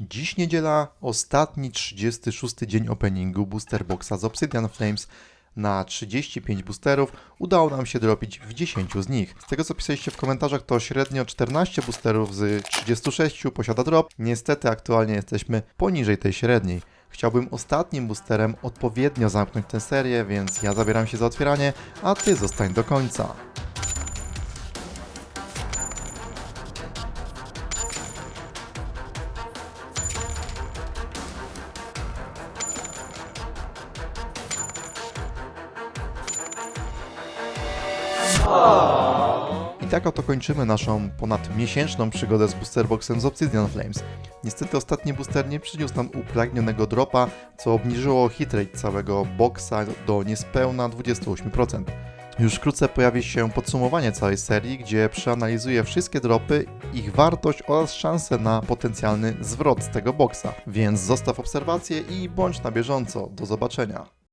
Dziś niedziela, ostatni 36 dzień openingu Booster Boxa z Obsidian Flames. Na 35 boosterów udało nam się dropić w 10 z nich. Z tego co pisaliście w komentarzach, to średnio 14 boosterów z 36 posiada drop. Niestety aktualnie jesteśmy poniżej tej średniej. Chciałbym ostatnim boosterem odpowiednio zamknąć tę serię, więc ja zabieram się za otwieranie, a ty zostań do końca. I tak oto kończymy naszą ponad miesięczną przygodę z Boosterboxem z Obsidian Flames. Niestety ostatni booster nie przyniósł nam upragnionego dropa, co obniżyło hitrate całego boxa do niespełna 28%. Już wkrótce pojawi się podsumowanie całej serii, gdzie przeanalizuję wszystkie dropy, ich wartość oraz szanse na potencjalny zwrot z tego boxa. Więc zostaw obserwację i bądź na bieżąco. Do zobaczenia.